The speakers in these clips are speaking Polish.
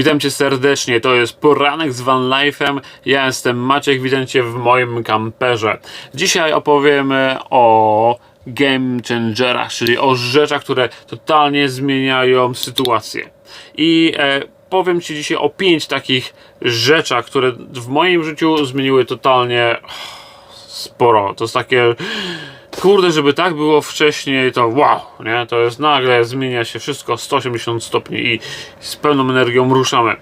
Witam cię serdecznie, to jest poranek z Van Life'em. Ja jestem Maciek, witajcie w moim kamperze. Dzisiaj opowiemy o game changerach, czyli o rzeczach, które totalnie zmieniają sytuację. I e, powiem ci dzisiaj o pięć takich rzeczach, które w moim życiu zmieniły totalnie sporo. To jest takie kurde, żeby tak było wcześniej, to wow, nie? To jest nagle, zmienia się wszystko 180 stopni i z pełną energią ruszamy.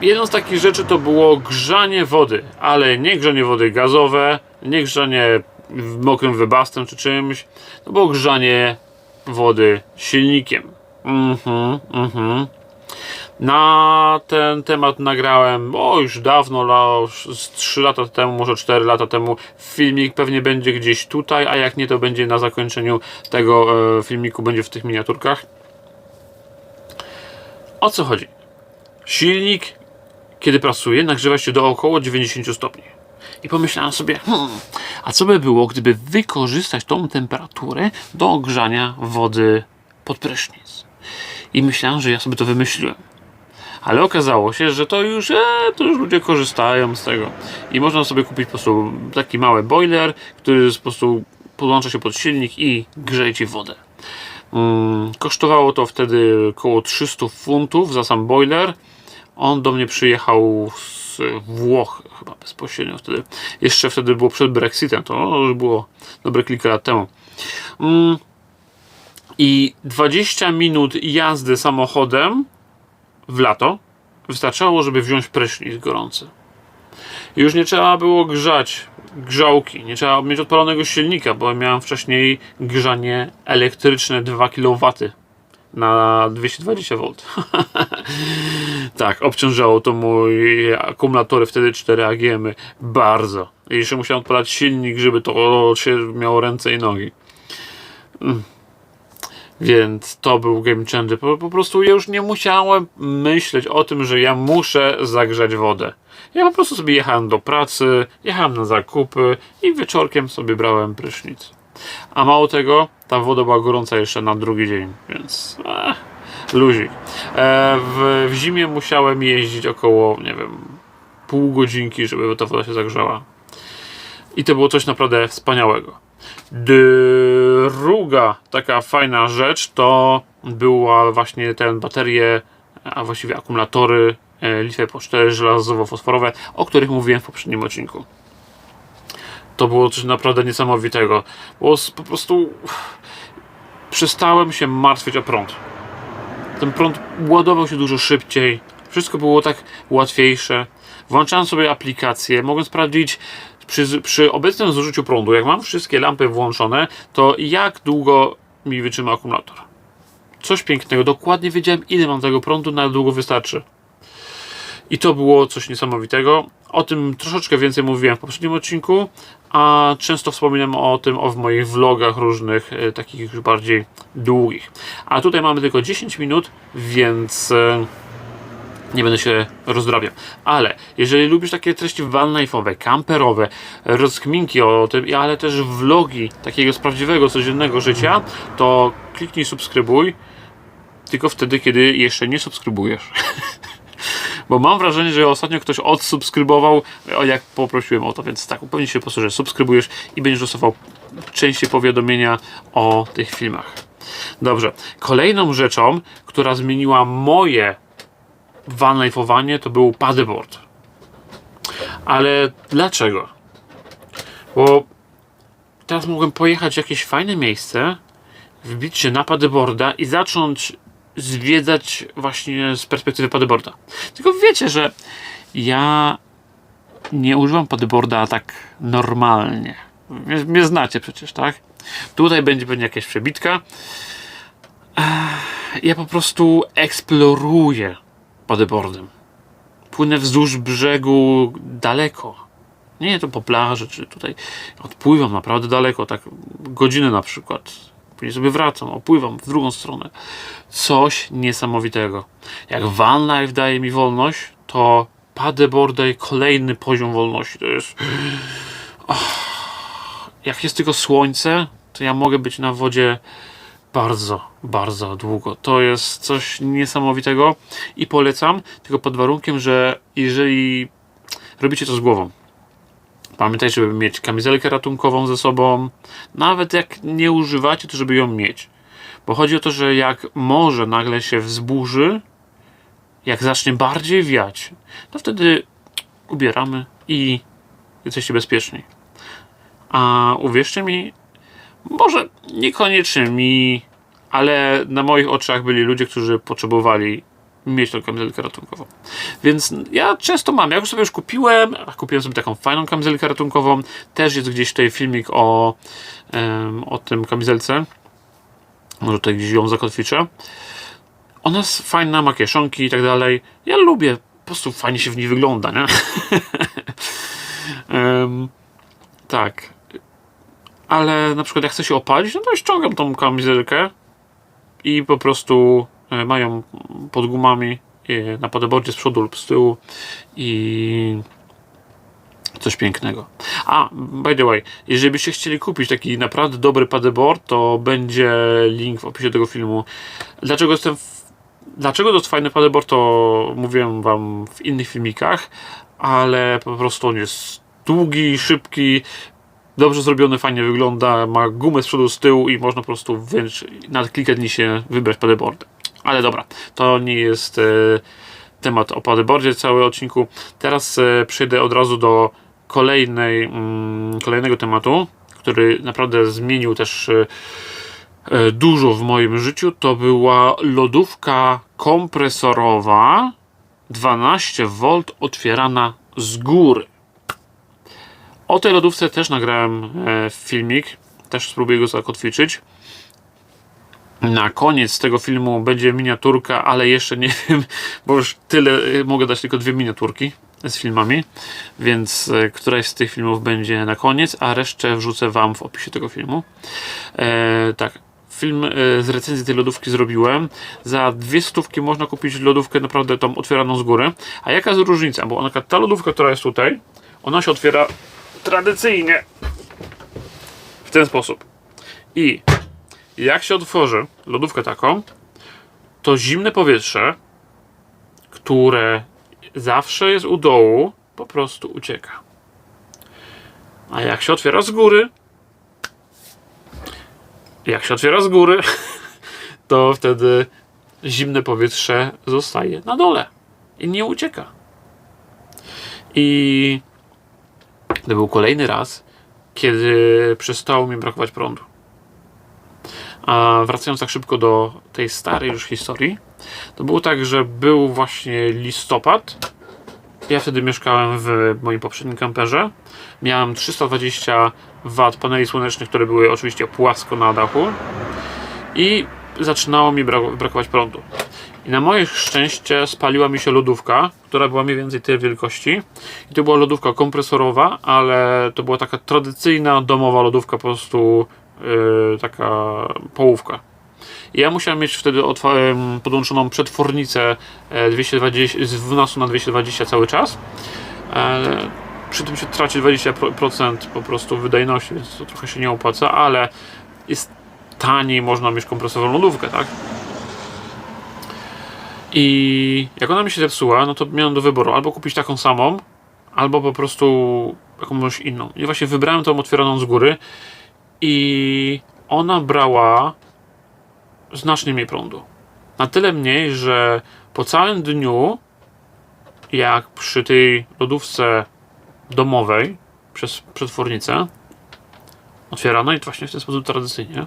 Jedną z takich rzeczy to było grzanie wody, ale nie grzanie wody gazowe, nie grzanie mokrym wybastem czy czymś, to było grzanie wody silnikiem. Mhm, mhm. Na ten temat nagrałem, o już dawno, z 3 lata temu, może 4 lata temu. Filmik pewnie będzie gdzieś tutaj, a jak nie, to będzie na zakończeniu tego e, filmiku, będzie w tych miniaturkach. O co chodzi? Silnik, kiedy pracuje, nagrzewa się do około 90 stopni. I pomyślałem sobie, hmm, a co by było, gdyby wykorzystać tą temperaturę do ogrzania wody pod prysznic? I myślałem, że ja sobie to wymyśliłem. Ale okazało się, że to już, e, to już ludzie korzystają z tego. I można sobie kupić po prostu taki mały boiler, który po prostu podłącza się pod silnik i grzeje ci wodę. Mm, kosztowało to wtedy około 300 funtów za sam boiler. On do mnie przyjechał z Włoch chyba bezpośrednio wtedy. Jeszcze wtedy było przed Brexitem, to już było dobre kilka lat temu. Mm, I 20 minut jazdy samochodem w lato wystarczało, żeby wziąć prysznic gorący. Już nie trzeba było grzać grzałki, nie trzeba mieć odpalonego silnika, bo miałem wcześniej grzanie elektryczne 2 kW na 220 V. tak, obciążało to mój akumulatory wtedy 4 AGM -y bardzo. I jeszcze musiałem odpalać silnik, żeby to się miało ręce i nogi. Więc to był game changer. Po, po prostu ja już nie musiałem myśleć o tym, że ja muszę zagrzać wodę. Ja po prostu sobie jechałem do pracy, jechałem na zakupy i wieczorkiem sobie brałem prysznic. A mało tego, ta woda była gorąca jeszcze na drugi dzień, więc eh, luzik. E, w, w zimie musiałem jeździć około, nie wiem, pół godzinki, żeby ta woda się zagrzała. I to było coś naprawdę wspaniałego. Druga taka fajna rzecz to była właśnie te baterie, a właściwie akumulatory e, lithium po 4 żelazowo-fosforowe, o których mówiłem w poprzednim odcinku. To było coś naprawdę niesamowitego. Po prostu przestałem się martwić o prąd. Ten prąd ładował się dużo szybciej, wszystko było tak łatwiejsze. Włączałem sobie aplikację, mogłem sprawdzić przy, przy obecnym zużyciu prądu, jak mam wszystkie lampy włączone, to jak długo mi wytrzyma akumulator. Coś pięknego, dokładnie wiedziałem ile mam tego prądu, na jak długo wystarczy. I to było coś niesamowitego. O tym troszeczkę więcej mówiłem w poprzednim odcinku, a często wspominam o tym o w moich vlogach różnych, e, takich już bardziej długich. A tutaj mamy tylko 10 minut, więc e, nie będę się rozdrabiał. Ale jeżeli lubisz takie treści vanlife'owe, kamperowe, rozkminki o tym, ale też vlogi takiego z prawdziwego, codziennego życia, to kliknij subskrybuj, tylko wtedy, kiedy jeszcze nie subskrybujesz. Bo mam wrażenie, że ostatnio ktoś odsubskrybował, jak poprosiłem o to, więc tak, upewnij się po prostu, że subskrybujesz i będziesz dostawał częściej powiadomienia o tych filmach. Dobrze. Kolejną rzeczą, która zmieniła moje vanlife'owanie, to był paddleboard. Ale dlaczego? Bo teraz mogłem pojechać w jakieś fajne miejsce, wbić się na paddleboarda i zacząć zwiedzać właśnie z perspektywy paddleboarda. Tylko wiecie, że ja nie używam paddleboarda tak normalnie. Mnie, mnie znacie przecież, tak? Tutaj będzie pewnie jakaś przebitka. Ja po prostu eksploruję paddleboardem. Płynę wzdłuż brzegu daleko. Nie to po plaży, czy tutaj odpływam naprawdę daleko, tak godzinę na przykład. Później sobie wracam, opływam w drugą stronę. Coś niesamowitego. Jak van life daje mi wolność, to paddleboard daje kolejny poziom wolności. To jest... Och. Jak jest tylko słońce, to ja mogę być na wodzie bardzo, bardzo długo. To jest coś niesamowitego i polecam, tylko pod warunkiem, że jeżeli robicie to z głową. Pamiętajcie, żeby mieć kamizelkę ratunkową ze sobą. Nawet jak nie używacie, to żeby ją mieć. Bo chodzi o to, że jak morze nagle się wzburzy, jak zacznie bardziej wiać, to wtedy ubieramy i jesteście bezpieczni. A uwierzcie mi, może niekoniecznie mi, ale na moich oczach byli ludzie, którzy potrzebowali mieć tą kamizelkę ratunkową. Więc ja często mam, jak już sobie już kupiłem, kupiłem sobie taką fajną kamizelkę ratunkową, też jest gdzieś tutaj filmik o, em, o tym kamizelce. Może tutaj gdzieś ją zakotwiczę. Ona jest fajna, ma kieszonki i tak dalej. Ja lubię, po prostu fajnie się w niej wygląda, nie? Em, tak. Ale na przykład jak chcę się opalić, no to ściągam tą kamizelkę i po prostu e, mają pod gumami e, na paddleboardzie z przodu lub z tyłu i coś pięknego. A, by the way, jeżeli byście chcieli kupić taki naprawdę dobry paddleboard, to będzie link w opisie tego filmu. Dlaczego jestem w... Dlaczego to jest fajny paddleboard, to mówiłem wam w innych filmikach, ale po prostu on jest długi, szybki, dobrze zrobiony, fajnie wygląda, ma gumę z przodu, z tyłu i można po prostu wręcz na kilka dni się wybrać paddleboard. Ale dobra, to nie jest e, temat o paddleboardzie cały odcinku. Teraz e, przejdę od razu do kolejnej, mm, kolejnego tematu, który naprawdę zmienił też e, e, dużo w moim życiu. To była lodówka kompresorowa 12V otwierana z góry. O tej lodówce też nagrałem e, filmik, też spróbuję go zakotwiczyć. Na koniec tego filmu będzie miniaturka, ale jeszcze nie wiem, bo już tyle, e, mogę dać tylko dwie miniaturki z filmami, więc e, któraś z tych filmów będzie na koniec, a resztę wrzucę Wam w opisie tego filmu. Tak, film z recenzji tej lodówki zrobiłem. Za dwie stówki można kupić lodówkę naprawdę tą otwieraną z góry. A jaka jest różnica? Bo ona, ta lodówka, która jest tutaj, ona się otwiera tradycyjnie w ten sposób. I jak się otworzy lodówkę taką, to zimne powietrze, które zawsze jest u dołu, po prostu ucieka. A jak się otwiera z góry, jak się otwiera z góry, to wtedy zimne powietrze zostaje na dole i nie ucieka. I to był kolejny raz, kiedy przestało mi brakować prądu. A wracając tak szybko do tej starej już historii, to było tak, że był właśnie listopad. Ja wtedy mieszkałem w moim poprzednim kamperze. Miałem 320 W paneli słonecznych, które były oczywiście płasko na dachu. I zaczynało mi brak- brakować prądu. I na moje szczęście spaliła mi się lodówka, która była mniej więcej tej wielkości. I to była lodówka kompresorowa, ale to była taka tradycyjna domowa lodówka, po prostu yy, taka połówka. I ja musiałem mieć wtedy podłączoną przetwornicę e, 220, z 12 na 220 cały czas. Ale przy tym się traci 20% po prostu wydajności, więc to trochę się nie opłaca, ale jest taniej, można mieć kompresorową lodówkę, tak? I jak ona mi się zepsuła, no to miałem do wyboru albo kupić taką samą, albo po prostu jakąś inną. I właśnie wybrałem tą otwieraną z góry i ona brała znacznie mniej prądu. Na tyle mniej, że po całym dniu, jak przy tej lodówce domowej przez przetwornicę, otwieranej właśnie w ten sposób tradycyjnie,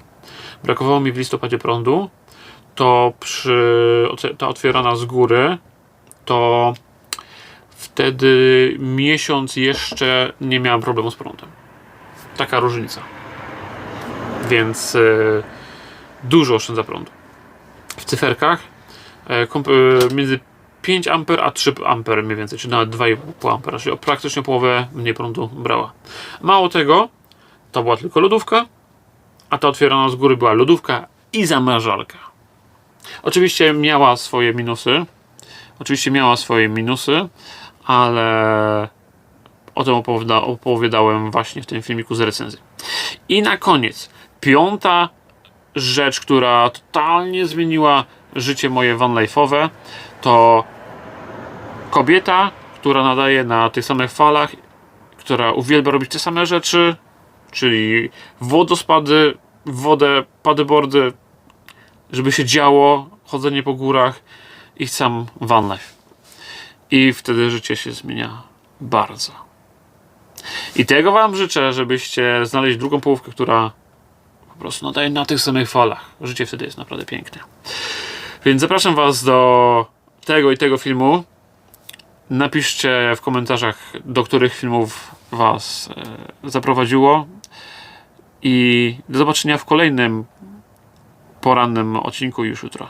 brakowało mi w listopadzie prądu, to przy ta otwierana z góry, to wtedy miesiąc jeszcze nie miałem problemu z prądem. Taka różnica. Więc e, dużo oszczędza prądu. W cyferkach e, między 5 A a 3 A mniej więcej, czy nawet 2,5 A, czyli praktycznie połowę mniej prądu brała. Mało tego, to była tylko lodówka, a ta otwierana z góry była lodówka i zamrażarka. Oczywiście miała swoje minusy. Oczywiście miała swoje minusy, ale o tym opowiada, opowiadałem właśnie w tym filmiku z recenzji. I na koniec, piąta rzecz, która totalnie zmieniła życie moje van life'owe, to kobieta, która nadaje na tych samych falach, która uwielbia robić te same rzeczy, czyli wodospady, wodę, padyboardy, żeby się działo, chodzenie po górach i sam van life. I wtedy życie się zmienia bardzo. I tego Wam życzę, żebyście znaleźli drugą połówkę, która po prostu nadaje na tych samych falach. Życie wtedy jest naprawdę piękne. Więc zapraszam Was do tego i tego filmu. Napiszcie w komentarzach, do których filmów Was e, zaprowadziło. I do zobaczenia w kolejnym porannym odcinku już jutro.